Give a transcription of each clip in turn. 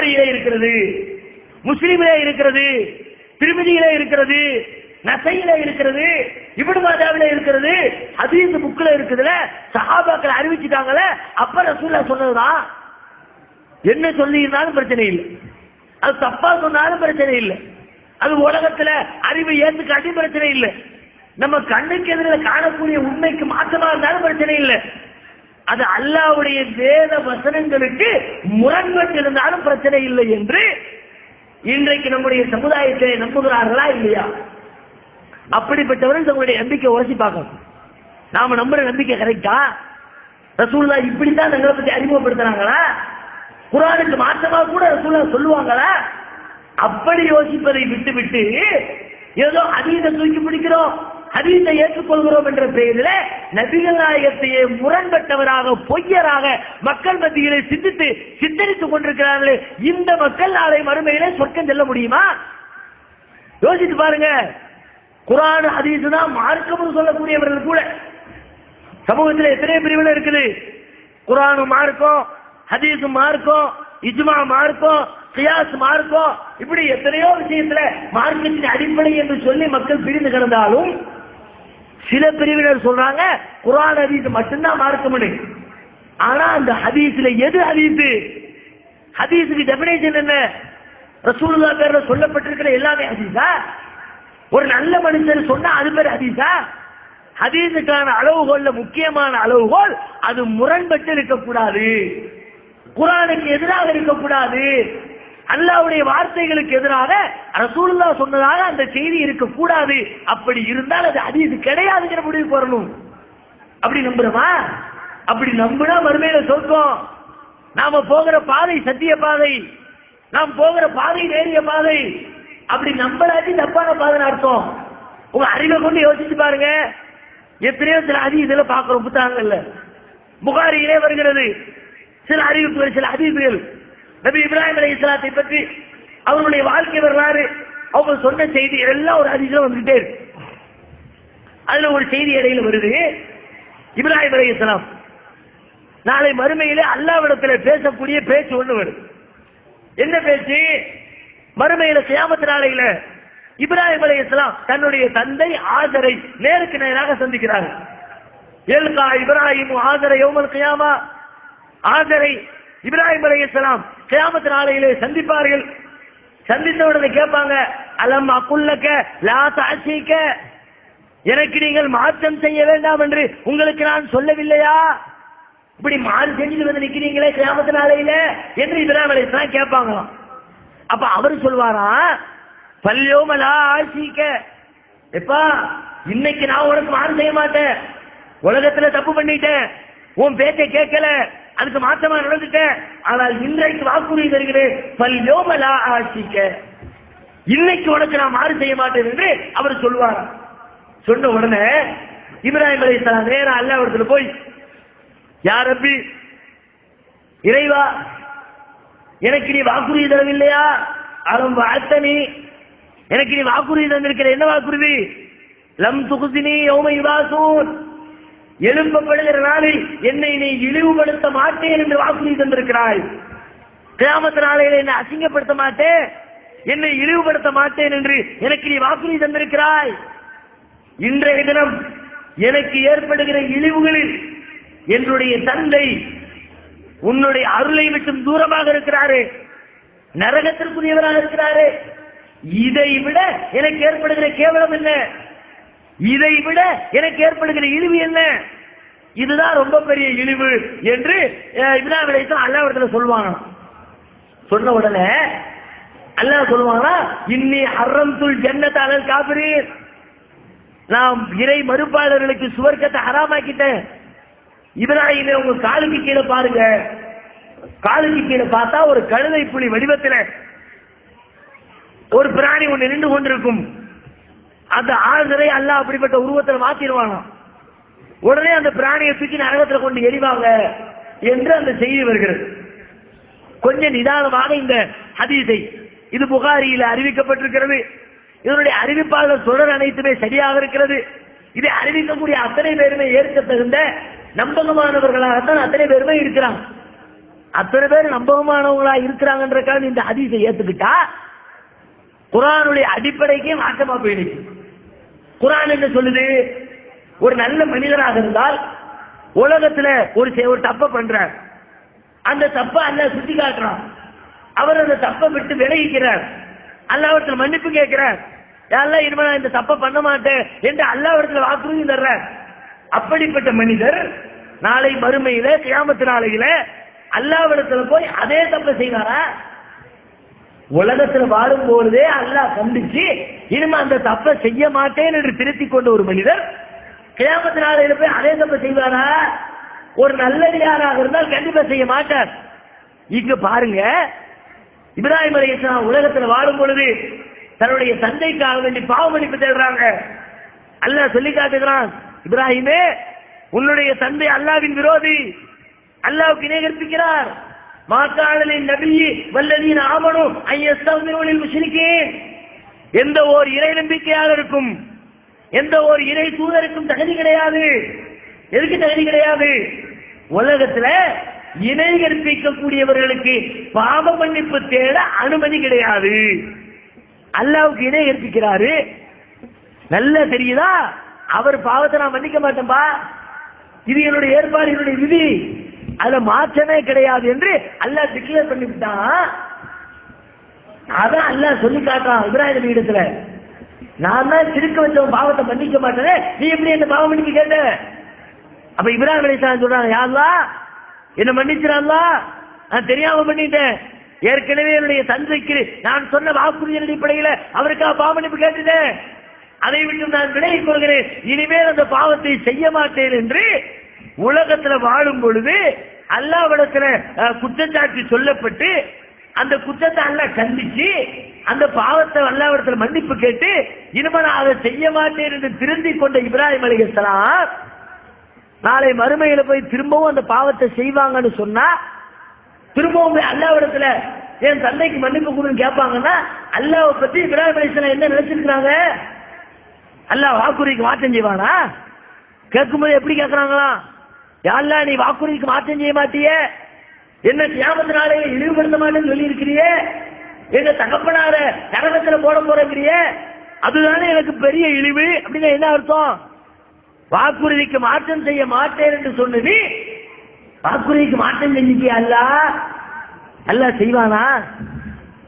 புகாரியிலே இருக்கிறது முஸ்லீமிலே இருக்கிறது திருமதியிலே இருக்கிறது நசையில இருக்கிறது இப்னு மாதாவில இருக்கிறது ஹதீஸ் புக்ல இருக்குதுல சஹாபாக்கள் அறிவிச்சுட்டாங்கல்ல அப்ப ரசூல்லா சொன்னதுதான் என்ன சொல்லி இருந்தாலும் பிரச்சனை இல்லை. அது தப்பா சொன்னாலும் பிரச்சனை இல்லை. அது உலகத்துல அறிவு ஏத்துக்காட்டி பிரச்சனை இல்லை. நம்ம கண்ணுக்கு எதிரில் காணக்கூடிய உண்மைக்கு மாற்றமா இருந்தாலும் பிரச்சனை இல்லை. அது அல்லாவுடைய வேத வசனங்களுக்கு முரண்பட்டிருந்தாலும் பிரச்சனை இல்லை என்று இன்றைக்கு நம்முடைய சமுதாயத்தை நம்புகிறார்களா இல்லையா? அப்படிப்பட்டவர்கள் தங்களுடைய நம்பிக்கை உரசி பார்க்கணும். நாம நம்புற நம்பிக்கை கரெக்டா ரசூல்லா இப்படித்தான் எங்களை பத்தி அறிமுகப்படுத்துறாங்களா? குரானுக்கு மாற்றமா கூட ரசூல்லா சொல்லுவாங்களா? அப்படி யோசிப்பதை விட்டு விட்டு ஏதோ அதீத தூக்கி பிடிக்கிறோம். ஹதீஸை ஏற்றுக்கொள்கிறோம் என்ற பெயரில் நபிகள் நாயகத்தையே முரண்பட்டவராக பொய்யராக மக்கள் மத்தியிலே சிந்தித்து சித்தரித்துக் கொண்டிருக்கிறார்களே இந்த மக்கள் நாளை மறுமையிலே சொர்க்கம் செல்ல முடியுமா? யோசித்து பாருங்க. குரான் ஹதீஸ் தான் மார்க்கம்னு சொல்லக்கூடியவர்கள் கூட. சமூகத்தில் எத்தனை பிரிவுகள் இருக்குது? குரானு மார்க்கம் ஹதீஸ் மார்க்கம் இஜ்மா மார்க்கம் கியாஸ் மார்க்கம் இப்படி எத்தனையோ விஷயத்துல மார்க்கத்தின் அடிப்படை என்று சொல்லி மக்கள் பிரிந்து கிடந்தாலும் சில பிரிவினர் சொல்றாங்க குரான் ஹதீஸ் மட்டும்தான் மார்க்கம் ஆனா அந்த ஹதீஸ்ல எது ஹதீஸ்? ஹதீஸுக்கு டெபினேஷன் என்ன? ரசூலுல்லா பேர்ல சொல்லப்பட்டிருக்கிற எல்லாமே ஹதீஸா? ஒரு நல்ல மனிதர் சொன்னா அது பேர் ஹதீஸா? ஹதீஸுக்கான அளவுகோல்ல முக்கியமான அளவுகோல் அது முரண்பட்டு இருக்கக்கூடாது. குரானுக்கு எதிராக இருக்கக்கூடாது. அல்லாவுடைய வார்த்தைகளுக்கு எதிராக ரசூல்லா சொன்னதாக அந்த செய்தி இருக்கக்கூடாது. அப்படி இருந்தால் அது ஹதீஸ் கிடையாதுங்கிற முடிவுக்கு வரணும் அப்படி நம்புறமா? அப்படி நம்பினா மறுமையில சொல்கிறோம் நாம போகிற பாதை சத்திய பாதை. நாம் போகிற பாதை நேரிய பாதை. அப்படி நம்பலாச்சு தப்பான பாதைன்னு அர்த்தம். உங்க அறிவை கொண்டு யோசிச்சு பாருங்க. எத்தனையோ சில அதிகத்துல பாக்குறோம் புத்தகங்கள்ல. புகாரியிலே வருகிறது. சில அறிவிப்புகள் சில அறிவிப்புகள் நபி இப்ராஹிம் அலி இஸ்லாத்தை பற்றி அவர்களுடைய வாழ்க்கை வரலாறு அவங்க சொன்ன செய்தி எல்லாம் ஒரு அதிகம் வந்துகிட்டே இருக்கு. அதுல ஒரு செய்தி இடையில வருது இப்ராஹிம் அலி இஸ்லாம் நாளை மறுமையிலே அல்லாவிடத்துல பேசக்கூடிய பேச்சு ஒண்ணு வருது. என்ன பேச்சு? மறுமையில சியாமத்து நாளையில இப்ராஹிம் அலி இஸ்லாம் தன்னுடைய தந்தை ஆதரை நேருக்கு நேராக சந்திக்கிறார். ஏல்கா இப்ராஹிம் ஆதரை யோமல் கியாமா? ஆதரை இப்ராஹிம் அலி இஸ்லாம் கிராமத்து நாளையிலே சந்திப்பார்கள். சந்தித்த உடனே கேட்பாங்க அலம் அக்குள்ளக்க லா தாசிக்க எனக்கு நீங்கள் மாற்றம் செய்ய வேண்டாம் என்று உங்களுக்கு நான் சொல்லவில்லையா? இப்படி மாறு செஞ்சு வந்து நிக்கிறீங்களே கிராமத்து நாளையில? என்று இப்ராஹிம் அலி இஸ்லாம் கேட்பாங்களாம். அப்ப அவர் சொல்வாரா பல்யோமலா ஆசிக்க எப்பா இன்னைக்கு நான் உனக்கு மாறு செய்ய மாட்டேன். உலகத்துல தப்பு பண்ணிட்டேன். உன் பேச்சை கேட்கல. அதுக்கு மாற்றமா நடந்துட்டேன் ஆனால் இன்றைக்கு வாக்குறுதி தருகிறேன் பல்யோமலா ஆசிக்க இன்னைக்கு உனக்கு நான் மாறு செய்ய மாட்டேன் என்று அவர் சொல்வார். சொன்ன உடனே இப்ராஹிம் அலி இஸ்லாம் நேரா அல்லாவிடத்துல போய் யார் அப்பி இறைவா? எனக்கு நீ வாக்குறுதி தரவில்லையா? அவன் வாழ்த்தனி எனக்கு நீ வாக்குறுதி தந்திருக்கிற என்ன வாக்குறுதி? லம் துகுசினி யோமை வாசூன் எழுப்பப்படுகிற நாளில் என்னை நீ இழிவுபடுத்த மாட்டேன் என்று வாக்குறுதி தந்திருக்கிறாய். கிராமத்து நாளையில் என்னை அசிங்கப்படுத்த மாட்டேன். என்னை இழிவுபடுத்த மாட்டேன் என்று எனக்கு நீ வாக்குறுதி தந்திருக்கிறாய். இன்றைய தினம் எனக்கு ஏற்படுகிற இழிவுகளில் என்னுடைய தந்தை உன்னுடைய அருளை விட்டும் தூரமாக இருக்கிறாரு நரகத்திற்குரியவராக இருக்கிறாரு. இதை விட எனக்கு ஏற்படுகிற கேவலம் என்ன? இதை விட எனக்கு ஏற்படுகிற இழிவு என்ன? இதுதான் ரொம்ப பெரிய இழிவு என்று இப்ராஹிம் அலைஹிஸ்ஸலாம் அல்லாஹ்விடத்துல சொல்லுவாங்க சொன்ன உடனே அல்லாஹ் சொல்லுவாங்களா? இன்னி ஹர்ரம்துல் ஜன்னத் அலல் காபிரீர் நான் இறை மறுப்பாளர்களுக்கு சுவர்க்கத்தை ஹராமாக்கிட்டேன். இப்ராஹிமே உங்க காலுக்கு கீழே பாருங்க. காலுக்கு கீழே பார்த்தா ஒரு கழுதை புலி வடிவத்தில் ஒரு பிராணி ஒன்று நின்று கொண்டிருக்கும். அந்த ஆறுதலை அல்லாஹ் அப்படிப்பட்ட உருவத்தில் மாத்திடுவானாம் உடனே அந்த பிராணியை தூக்கி நரகத்தில் கொண்டு எரிவாங்க என்று அந்த செய்தி வருகிறது. கொஞ்சம் நிதானமாக இந்த ஹதீஸை இது புகாரியில் அறிவிக்கப்பட்டிருக்கிறது. இதனுடைய அறிவிப்பாளர் தொடர் அனைத்துமே சரியாக இருக்கிறது. இதை அறிவிக்கக்கூடிய அத்தனை பேருமே ஏற்க தகுந்த நம்பகமானவர்களாகத்தான் அத்தனை பேருமே இருக்கிறாங்க. அத்தனை பேர் நம்பகமானவங்களா இருக்கிறாங்கன்றக்காக இந்த ஹதீஸை ஏத்துக்கிட்டா குரானுடைய அடிப்படைக்கே மாற்றமா போயிடுச்சு. குரான் என்ன சொல்லுது? ஒரு நல்ல மனிதராக இருந்தால் உலகத்துல ஒரு செ- ஒரு தப்ப பண்ற அந்த தப்ப அல்ல சுட்டி காட்டுறான் அவர் அந்த தப்பை விட்டு விலகிக்கிறார். அல்லாவிடத்தில் மன்னிப்பு கேட்கிறார். யாரெல்லாம் இனிமே நான் இந்த தப்பை பண்ண மாட்டேன் என்று அல்லாவிடத்தில் வாக்குறுதி தர்ற அப்படிப்பட்ட மனிதர் நாளை மறுமையில கியாமத்து நாளையில அல்லாவிடத்துல போய் அதே தப்பை செய்வாரா? உலகத்துல வாழும் பொழுதே அல்லாஹ் கண்டிச்சு இனிமே அந்த தப்பை செய்ய மாட்டேன் என்று திருத்திக் கொண்ட ஒரு மனிதர் கியாமத்து நாளையில போய் அதே தப்பை செய்வாரா? ஒரு நல்லடியாராக இருந்தால் கண்டிப்பா செய்ய மாட்டார். இங்க பாருங்க இப்ராஹிம் அலி இஸ்லாம் உலகத்துல வாழும் பொழுது தன்னுடைய தந்தைக்காக வேண்டி பாவமளிப்பு தேடுறாங்க. அல்லாஹ் சொல்லி காட்டுகிறான் இப்ராஹிமே உன்னுடைய தந்தை அல்லாவின் விரோதி அல்லாவுக்கு இணை கற்பிக்கிறார். நபி எந்த ஒரு இறை நம்பிக்கையாளருக்கும் எந்த ஒரு இறை தூதருக்கும் தகுதி கிடையாது. எதுக்கு தகுதி கிடையாது? உலகத்துல இணை கற்பிக்கக்கூடியவர்களுக்கு பாவ மன்னிப்பு தேட அனுமதி கிடையாது. அல்லாவுக்கு இணை கற்பிக்கிறாரு. நல்லா தெரியுதா? அவர் பாவத்தை நான் மன்னிக்க மாட்டேன்பா. இது என்னுடைய ஏற்பாடு என்னுடைய விதி. அதுல மாற்றமே கிடையாது என்று அல்லாஹ் டிக்ளேர் பண்ணிவிட்டான் அதான் அல்லாஹ் சொல்லி காட்டான் இப்ராஹிம் நபி இடத்துல. நான் தான் திருக்க வச்சவன் பாவத்தை மன்னிக்க மாட்டேனே. நீ எப்படி என்ன பாவம் மன்னிக்க கேட்ட? அப்ப இப்ராஹிம் அலிஸ்லாம் சொல்றாங்க யாருலா என்ன மன்னிச்சிடாங்களா நான் தெரியாம பண்ணிட்டேன். ஏற்கனவே என்னுடைய தந்தைக்கு நான் சொன்ன வாக்குறுதியின் அடிப்படையில் அவருக்காக பாவ கேட்டுட்டேன். அதை விட்டு நான் விலகிக் கொள்கிறேன். இனிமேல் அந்த பாவத்தை செய்ய மாட்டேன் என்று உலகத்துல வாழும் பொழுது அல்லாவிடத்துல குற்றச்சாட்டு சொல்லப்பட்டு அந்த குற்றத்தை அல்ல கண்டிச்சு அந்த பாவத்தை அல்லாவிடத்துல மன்னிப்பு கேட்டு இனிமே நான் அதை செய்ய மாட்டேன் என்று திருந்தி கொண்ட இப்ராஹிம் அலிகலாம் நாளை மறுமையில போய் திரும்பவும் அந்த பாவத்தை செய்வாங்கன்னு சொன்னா திரும்பவும் அல்லாவிடத்துல என் தந்தைக்கு மன்னிப்பு கொடுன்னு கேட்பாங்கன்னா அல்லாவை பத்தி இப்ராஹிம் அலிஸ்லாம் என்ன நினைச்சிருக்கிறாங்க? அல்லாஹ் வாக்குறுதிக்கு மாற்றம் செய்வானா? கேட்கும்போது எப்படி கேட்கறாங்களா யாழ்லா நீ வாக்குறுதிக்கு மாற்றம் செய்ய மாட்டியே? என்ன கியாமத்து நாளையில இழிவுபடுத்த மாட்டேன்னு சொல்லி இருக்கிறியே எங்க தகப்பனார நரகத்துல போட போறங்கிறியே? அதுதானே எனக்கு பெரிய இழிவு. அப்படின்னு என்ன அர்த்தம்? வாக்குறுதிக்கு மாற்றம் செய்ய மாட்டேன் என்று சொன்னது வாக்குறுதிக்கு மாற்றம் செஞ்சுட்டியா அல்ல? அல்லாஹ் செய்வானா?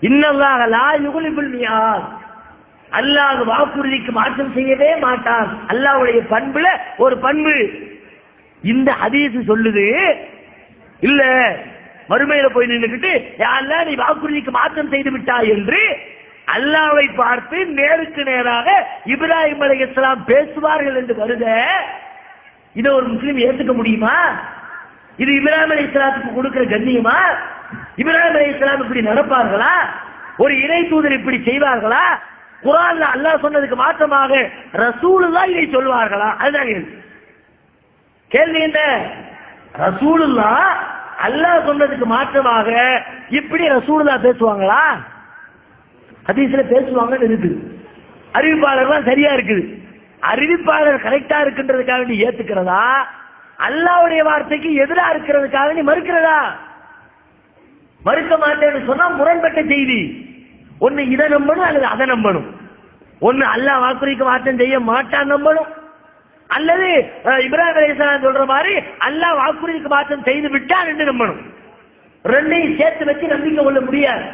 இன்னல்லாக லா யுகுலிபுல் மியாத். அல்லாஹ் வாக்குறுதிக்கு மாற்றம் செய்யவே மாட்டான். அல்லாவுடைய பண்புல ஒரு பண்பு. இந்த ஹதீஸ் சொல்லுது இல்ல மறுமையில போய் நின்னுக்கிட்டு யாரெல்லாம் நீ வாக்குறுதிக்கு மாற்றம் செய்து விட்டாய் என்று அல்லாவை பார்த்து நேருக்கு நேராக இப்ராஹிம் அலி இஸ்லாம் பேசுவார்கள் என்று வருத இதை ஒரு முஸ்லீம் ஏத்துக்க முடியுமா? இது இப்ராஹிம் அலை இஸ்லாத்துக்கு கொடுக்கிற கண்ணியமா? இப்ராஹிம் அலி இஸ்லாம் இப்படி நடப்பார்களா? ஒரு இறை தூதர் இப்படி செய்வார்களா? குரான் அல்லாஹ் சொன்னதுக்கு மாற்றமாக தான் இதை சொல்வார்களா? அதுதான் கேள்வி. என்ன? ரசூலுல்லா அல்லாஹ் சொன்னதுக்கு மாற்றமாக இப்படி ரசூலுல்லா பேசுவாங்களா? ஹதீஸ்ல பேசுவாங்கன்னு இருக்குது. அறிவிப்பாளர்லாம் சரியா இருக்குது. அறிவிப்பாளர் கரெக்டா இருக்குன்றதுக்காக வேண்டி ஏத்துக்கிறதா? அல்லாவுடைய வார்த்தைக்கு எதிரா இருக்கிறதுக்காக நீ மறுக்கிறதா? மறுக்க மாட்டேன்னு சொன்னா முரண்பட்ட செய்தி. ஒன்னு இதை நம்பணும் அல்லது அதை நம்பணும். ஒன்னு அல்லாஹ் வாக்குறுதிக்கு மாற்றம் செய்ய மாட்டான் நம்பணும். அல்லது இப்ராஹிம் அலிஸ்லாம் சொல்ற மாதிரி அல்லாஹ் வாக்குறுதிக்கு மாற்றம் செய்து விட்டான் என்று நம்பணும். ரெண்டையும் சேர்த்து வச்சு நம்பிக்கை கொள்ள முடியாது.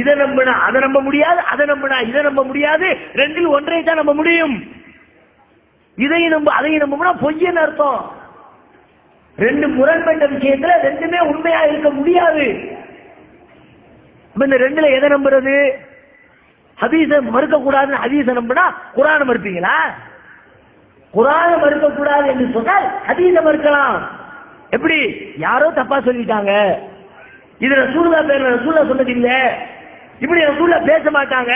இதை நம்பினா அதை நம்ப முடியாது அதை நம்பினா இதை நம்ப முடியாது ரெண்டில் ஒன்றை தான் நம்ப முடியும். இதையும் நம்ப அதையும் நம்புனா பொய்யன்னு அர்த்தம்? ரெண்டு முரண்பட்ட விஷயத்துல ரெண்டுமே உண்மையா இருக்க முடியாது. இந்த ரெண்டுல எதை நம்புறது? ஹதீச மறுக்க கூடாதுன்னு ஹதீச நம்பினா குரான மறுப்பீங்களா? குரானை மறுக்க கூடாது என்று சொன்னால் ஹதீஸ மறுக்கலாம். எப்படி? யாரோ தப்பா சொல்லிட்டாங்க. இது ரசூலுல்லா பேர் ரசூலுல்லா சொன்னது இல்ல. இப்படி ரசூலுல்லா பேச மாட்டாங்க.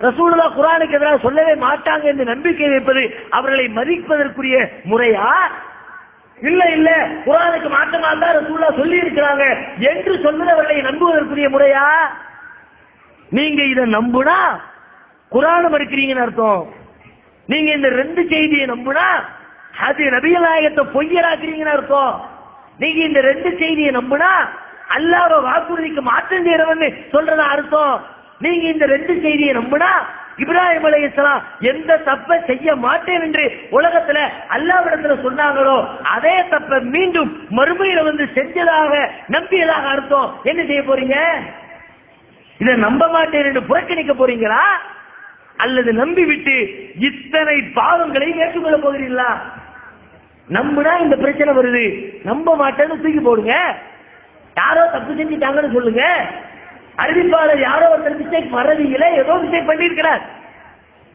ரசூலுல்லா குரானுக்கு எதிராக சொல்லவே மாட்டாங்க என்று நம்பிக்கை வைப்பது அவர்களை மதிப்பதற்குரிய முறையா? இல்ல இல்ல. குரானுக்கு மாற்றமா தான் ரசூலா சொல்லி இருக்கிறாங்க என்று சொன்னது அவர்களை நம்புவதற்குரிய முறையா? நீங்க இதை நம்புனா குரானை மறுக்கிறீங்கன்னு அர்த்தம். நீங்க இந்த ரெண்டு செய்தியை நம்புனா அது நபியநாயகத்தை பொய்யராக்குறீங்கன்னு அர்த்தம். நீங்க இந்த ரெண்டு செய்தியை நம்புனா அல்லாஹ் வாக்குறுதிக்கு மாற்றம் செய்யறவன் சொல்றதா அர்த்தம். நீங்க இந்த ரெண்டு செய்தியை நம்புனா இப்ராஹிம் அலைஹிஸ்ஸலாம் எந்த தப்பை செய்ய மாட்டேன் என்று உலகத்துல அல்லாவிடத்துல சொன்னாங்களோ அதே தப்பை மீண்டும் மறுமையில வந்து செஞ்சதாக நம்பியதாக அர்த்தம். என்ன செய்ய போறீங்க? இதை நம்ப மாட்டேன் என்று புறக்கணிக்க போறீங்களா? அல்லது நம்பி விட்டு இத்தனை பாவங்களையும் ஏற்றுக்கொள்ள போகிறீர்களா? நம்பினா இந்த பிரச்சனை வருது. நம்ப மாட்டேன்னு தூக்கி போடுங்க. யாரோ தப்பு செஞ்சுட்டாங்கன்னு சொல்லுங்க. அறிவிப்பாளர் யாரோ ஒருத்தர் மிஸ்டேக் மறதியில ஏதோ மிஸ்டேக் பண்ணியிருக்கிறார்.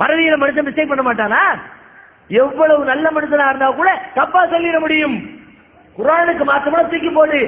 மறதியில மனுஷன் மிஸ்டேக் பண்ண மாட்டானா? எவ்வளவு நல்ல மனுஷனா இருந்தா கூட தப்பா சொல்லிட முடியும். குரானுக்கு மாத்தமா தூக்கி போடு.